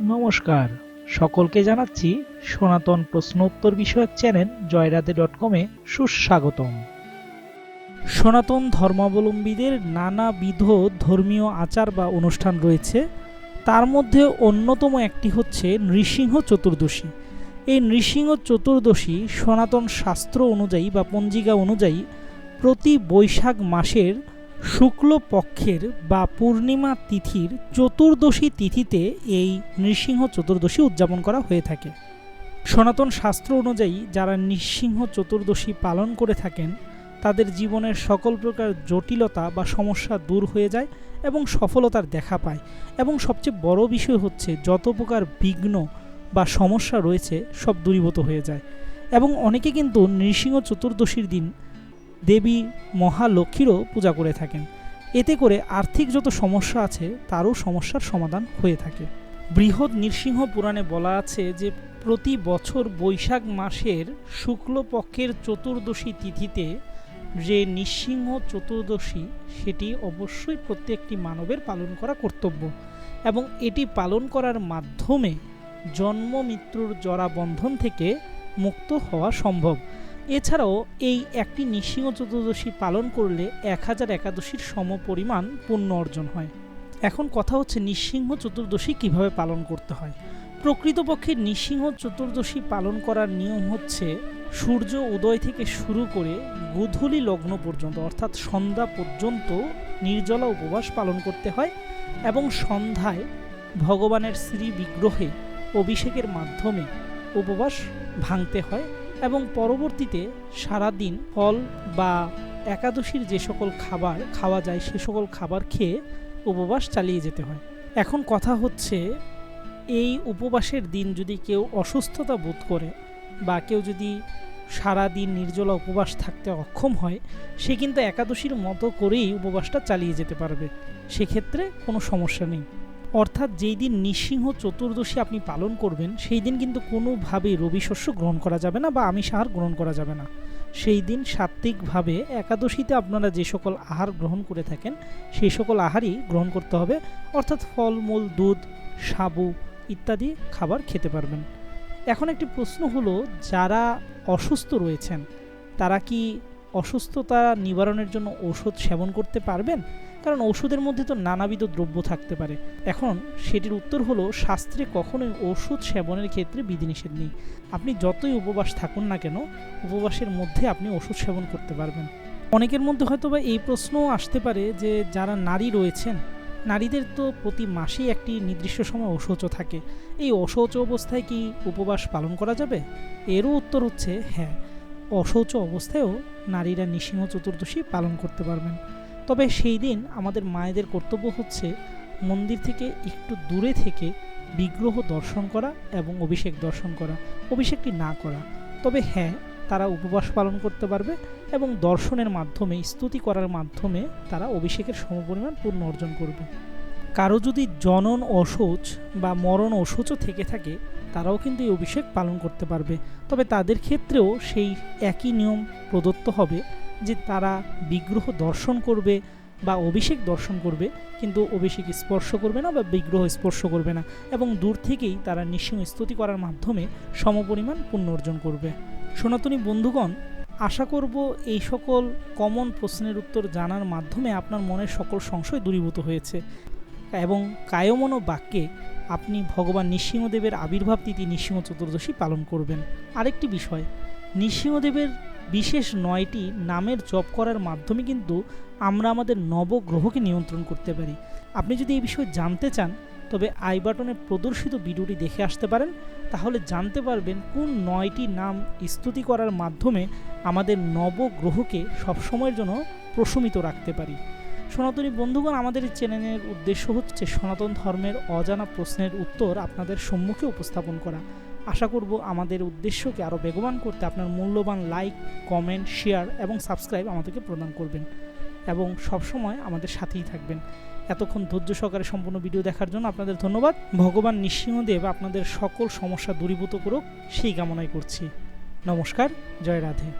নমস্কার। সকলকে জানাচ্ছি সনাতন প্রশ্নোত্তর বিষয়ক চ্যানেল জয়রাধে ডট কমে সুস্বাগতম। সনাতন ধর্মাবলম্বীদের নানাবিধ ধর্মীয় আচার বা অনুষ্ঠান রয়েছে। তার মধ্যে অন্যতম একটি হচ্ছে নৃসিংহ চতুর্দশী। এই নৃসিংহ চতুর্দশী সনাতন শাস্ত্র অনুযায়ী বা পঞ্জিকা অনুযায়ী প্রতি বৈশাখ মাসের শুক্ল পক্ষের বা পূর্ণিমা তিথির চতুর্দশী তিথিতে এই নৃসিংহ চতুর্দশী উদযাপন করা হয়ে থাকে। সনাতন শাস্ত্র অনুযায়ী যারা নৃসিংহ চতুর্দশী পালন করে থাকেন, তাদের জীবনের সকল প্রকার জটিলতা বা সমস্যা দূর হয়ে যায় এবং সফলতার দেখা পায়। এবং সবচেয়ে বড় বিষয় হচ্ছে, যত প্রকার বিঘ্ন বা সমস্যা রয়েছে, সব দূরীভূত হয়ে যায়। এবং অনেকে কিন্তু নৃসিংহ চতুর্দশীর দিন দেবী মহালক্ষ্মীরও পূজা করে থাকেন। এতে করে আর্থিক যত সমস্যা আছে, তারও সমস্যার সমাধান হয়ে থাকে। বৃহৎ নৃসিংহ পুরাণে বলা আছে যে, প্রতি বছর বৈশাখ মাসের শুক্লপক্ষের চতুর্দশী তিথিতে যে নৃসিংহ চতুর্দশী, সেটি অবশ্যই প্রত্যেকটি মানবের পালন করা কর্তব্য এবং এটি পালন করার মাধ্যমে জন্ম মৃত্যুর জরা বন্ধন থেকে মুক্ত হওয়া সম্ভব। এছাড়াও এই একটি নৃসিংহ চতুর্দশী পালন করলে এক হাজার একাদশীর সম পরিমাণ পুণ্য অর্জন হয়। এখন কথা হচ্ছে নৃসিংহ চতুর্দশী কীভাবে পালন করতে হয়। প্রকৃতপক্ষে নৃসিংহ চতুর্দশী পালন করার নিয়ম হচ্ছে সূর্য উদয় থেকে শুরু করে গোধূলি লগ্ন পর্যন্ত, অর্থাৎ সন্ধ্যা পর্যন্ত নির্জলা উপবাস পালন করতে হয় এবং সন্ধ্যায় ভগবানের শ্রী বিগ্রহে অভিষেকের মাধ্যমে উপবাস ভাঙতে হয়। এবং পরবর্তীতে সারাদিন ফল বা একাদশীর যে সকল খাবার খাওয়া যায়, সে সকল খাবার খেয়ে উপবাস চালিয়ে যেতে হয়। এখন কথা হচ্ছে, এই উপবাসের দিন যদি কেউ অসুস্থতা বোধ করে বা কেউ যদি সারা দিন নির্জলা উপবাস থাকতে অক্ষম হয়, সে কিন্তু একাদশীর মতো করেই উপবাসটা চালিয়ে যেতে পারবে। সেক্ষেত্রে কোনো সমস্যা নেই। অর্থাৎ যেই দিন নৃসিংহ চতুর্দশী আপনি পালন করবেন, সেই দিন কিন্তু কোনোভাবেই রবি শস্য গ্রহণ করা যাবে না বা আমিষ আহার গ্রহণ করা যাবে না। সেই দিন সাত্ত্বিকভাবে একাদশীতে আপনারা যে সকল আহার গ্রহণ করে থাকেন, সেই সকল আহারই গ্রহণ করতে হবে। অর্থাৎ ফলমূল, দুধ, সাবু ইত্যাদি খাবার খেতে পারবেন। এখন একটি প্রশ্ন হলো, যারা অসুস্থ রয়েছেন, তারা কি অসুস্থতা নিবারণের জন্য ওষুধ সেবন করতে পারবেন? কারণ ওষুধের মধ্যে তো নানাবিধ দ্রব্য থাকতে পারে। এখন সেটির উত্তর হলো, শাস্ত্রে কখনোই ওষুধ সেবনের ক্ষেত্রে বিধিনিষেধ নেই। আপনি যতই উপবাস থাকুন না কেন, উপবাসের মধ্যে আপনি ওষুধ সেবন করতে পারবেন। অনেকের মধ্যে হয়তো বা এই প্রশ্নও আসতে পারে যে, যারা নারী রয়েছেন, নারীদের তো প্রতি মাসেই একটি নির্দিষ্ট সময় অশৌচ থাকে। এই অশৌচ অবস্থায় কি উপবাস পালন করা যাবে? এরও উত্তর হচ্ছে হ্যাঁ। অশৌচ অবস্থায়ও নারীরা নৃসিংহ চতুর্দশী পালন করতে পারবেন। তবে সেই দিন আমাদের মায়েদের কর্তব্য হচ্ছে মন্দির থেকে একটু দূরে থেকে বিগ্রহ দর্শন করা এবং অভিষেক দর্শন করা, অভিষেকটি না করা। তবে হ্যাঁ তারা উপবাস পালন করতে পারবে এবং দর্শনের মাধ্যমে, স্তুতি করার মাধ্যমে তারা অভিষেকের সমপরিমাণ পূর্ণ অর্জন করবে। কারও যদি জনন অশৌচ বা মরণ অশৌচও থেকে থাকে, তারাও কিন্তু এই অভিষেক পালন করতে পারবে। তবে তাদের ক্ষেত্রেও সেই একই নিয়ম প্রদত্ত হবে যে তারা বিগ্রহ দর্শন করবে বা অভিষেক দর্শন করবে, কিন্তু অভিষেক স্পর্শ করবে না বা বিগ্রহ স্পর্শ করবে না এবং দূর থেকেই তারা নিঃসিংহ স্তুতি করার মাধ্যমে সমপরিমাণ পুণ্য অর্জন করবে। সনাতনী বন্ধুগণ, আশা করব এই সকল কমন প্রশ্নের উত্তর জানার মাধ্যমে আপনার মনের সকল সংশয় দূরীভূত হয়েছে এবং কায়মন বাক্যে আপনি ভগবান নৃসিংহদেবের আবির্ভাব তিথি নৃসিংহ চতুর্দশী পালন করবেন। আরেকটি বিষয়, নৃসিংহদেবের বিশেষ নয়টি নামের জপ করার মাধ্যমে কিন্তু আমরা আমাদের নবগ্রহকে নিয়ন্ত্রণ করতে পারি। আপনি যদি এই বিষয়ে জানতে চান, তবে আই বাটনে প্রদর্শিত ভিডিওটি দেখে আসতে পারেন। তাহলে জানতে পারবেন কোন নয়টি নাম স্তুতি করার মাধ্যমে আমাদের নবগ্রহকে সবসময়ের জন্য প্রশমিত রাখতে পারি। সনাতনী বন্ধুগণ, আমাদের এই চ্যানেলের উদ্দেশ্য হচ্ছে সনাতন ধর্মের অজানা প্রশ্নের উত্তর আপনাদের সম্মুখে উপস্থাপন করা। আশা করব আমাদের উদ্দেশ্যকে আরও বেগবান করতে আপনার মূল্যবান লাইক কমেন্ট শেয়ার এবং সাবস্ক্রাইব আমাদেরকে প্রদান করবেন। এবং সবসময় আমাদের সাথেই থাকবেন। এতক্ষণ ধৈর্য সহকারে সম্পূর্ণ ভিডিও দেখার জন্য আপনাদের ধন্যবাদ। ভগবান নৃসিংহদেব আপনাদের সকল সমস্যা দূরীভূত করুক, সেই কামনাই করছি। নমস্কার, জয় রাধে।